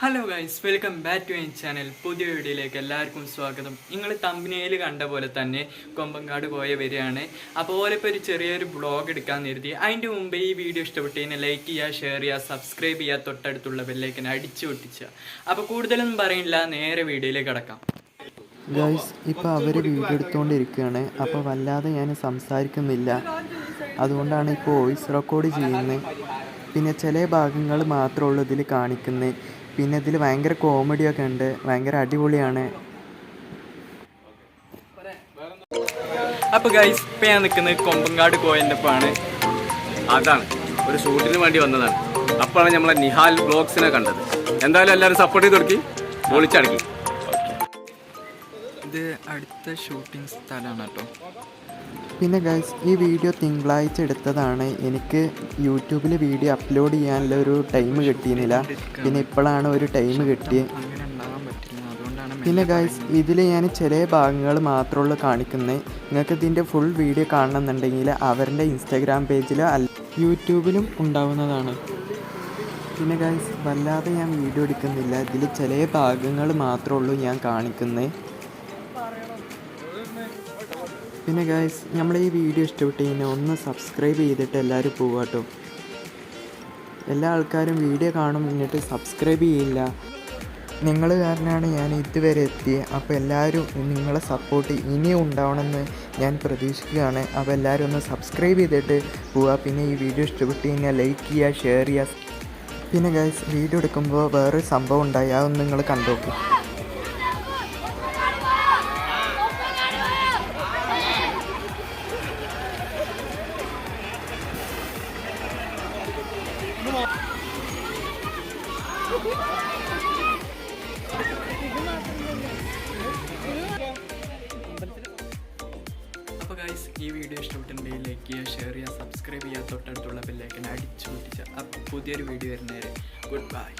Hello guys welcome back to my channel പുതിയ വീഡിയോയിലേക്ക് എല്ലാവർക്കും സ്വാഗതം. നിങ്ങൾ തമ്പനയിൽ കണ്ട പോലെ തന്നെ കൊമ്പങ്കാട് പോയ വരികയാണ്. അപ്പോൾ ഇപ്പോൾ ഒരു ചെറിയൊരു ബ്ലോഗ് എടുക്കാൻ കരുതി. അതിന്റെ മുമ്പ് ഈ വീഡിയോ ഇഷ്ടപ്പെട്ട് കഴിഞ്ഞാൽ ലൈക്ക് ചെയ്യുക ഷെയർ ചെയ്യുക സബ്സ്ക്രൈബ് ചെയ്യുക തൊട്ടടുത്തുള്ള ബെല്ലേക്കിനെ അടിച്ചു പൊട്ടിച്ചുക. അപ്പോൾ കൂടുതലൊന്നും പറയില്ല നേരെ വീഡിയോയിലേക്ക് കിടക്കാം. ഗൈസ് ഇപ്പോൾ അവർ വീഡിയോ എടുത്തുകൊണ്ടിരിക്കുകയാണ് അപ്പോൾ വല്ലാതെ ഞാൻ സംസാരിക്കുന്നില്ല. അതുകൊണ്ടാണ് ഇപ്പോൾ വോയിസ് റെക്കോർഡ് ചെയ്യുന്നത്. പിന്നെ ചില ഭാഗങ്ങൾ മാത്രമേ ഉള്ളൂ ഇതിൽ കാണിക്കുന്നത് പിന്നെ ഇതിൽ ഭയങ്കര കോമഡിയൊക്കെ ഉണ്ട്. ഭയങ്കര അടിപൊളിയാണ്. അപ്പോൾ ഗൈസ് ഇപ്പൊ ഞാൻ നിൽക്കുന്നത് കൊമ്പങ്കാട് കോയന്റെ ഒപ്പമാണ് അതാണ്. ഒരു ഷൂട്ടിന് വേണ്ടി വന്നതാണ്. അപ്പോഴാണ് നമ്മളെ നിഹാൽ ബ്ലോഗ്സിനെ കണ്ടത്. എന്തായാലും എല്ലാവരും സപ്പോർട്ട് ചെയ്ത് കൊടുക്കി. പൊളിച്ചടക്കി. ഇത് അടുത്ത ഷൂട്ടിംഗ് സ്ഥലമാണ് കേട്ടോ. പിന്നെ ഗൈസ് ഈ വീഡിയോ തിങ്കളാഴ്ച എടുത്തതാണ്. എനിക്ക് യൂട്യൂബിൽ വീഡിയോ അപ്ലോഡ് ചെയ്യാനുള്ള ഒരു ടൈം കിട്ടിയിരുന്നില്ല. പിന്നെ ഇപ്പോഴാണ് ഒരു ടൈം കിട്ടിയത് പിന്നെ ഗൈസ് ഇതിൽ ഞാൻ ചില ഭാഗങ്ങൾ മാത്രമുള്ളൂ കാണിക്കുന്നത് നിങ്ങൾക്ക് ഇതിന്റെ ഫുൾ വീഡിയോ കാണണമെന്നുണ്ടെങ്കിൽ അവരുടെ ഇൻസ്റ്റാഗ്രാം പേജിലോ അല്ല യൂട്യൂബിലും ഉണ്ടാവുന്നതാണ്. പിന്നെ ഗൈസ് വല്ലാതെ ഞാൻ വീഡിയോ എടുക്കുന്നില്ല. ഇതിൽ ചില ഭാഗങ്ങൾ മാത്രമേ ഉള്ളൂ ഞാൻ കാണിക്കുന്നത് പിന്നെ ഗായ്സ് നമ്മൾ ഈ വീഡിയോ ഇഷ്ടപ്പെട്ട് കഴിഞ്ഞാൽ ഒന്ന് സബ്സ്ക്രൈബ് ചെയ്തിട്ട് എല്ലാവരും പോവാട്ടോ എല്ലാ ആൾക്കാരും വീഡിയോ കാണും എന്നിട്ട് സബ്സ്ക്രൈബ് ചെയ്യില്ല. നിങ്ങൾ കാരണമാണ് ഞാൻ ഇതുവരെ എത്തിയത് അപ്പോൾ എല്ലാവരും നിങ്ങളെ സപ്പോർട്ട് ഇനിയും ഉണ്ടാവണമെന്ന് ഞാൻ പ്രതീക്ഷിക്കുകയാണ്. അപ്പോൾ എല്ലാവരും ഒന്ന് സബ്സ്ക്രൈബ് ചെയ്തിട്ട് പോവുക. പിന്നെ ഈ വീഡിയോ ഇഷ്ടപ്പെട്ട് കഴിഞ്ഞാൽ ലൈക്ക് ചെയ്യുക ഷെയർ ചെയ്യുക. പിന്നെ ഗൈസ് വീഡിയോ എടുക്കുമ്പോൾ വേറൊരു സംഭവം ഉണ്ടായി. അതൊന്ന് നിങ്ങൾ കണ്ടോക്കും അപ്പോൾ ഗൈസ് ഈ വീഡിയോ ഇഷ്ടപ്പെട്ടെങ്കിൽ ലൈക്ക് ചെയ്യുക ഷെയർ ചെയ്യുക സബ്സ്ക്രൈബ് ചെയ്യുക തൊട്ടടുത്തുള്ള ബെല്ലൈക്കൻ അടിച്ചു പൊട്ടിച്ച അപ്പോൾ പുതിയൊരു വീഡിയോ വരുന്നവരെ ഗുഡ് ബൈ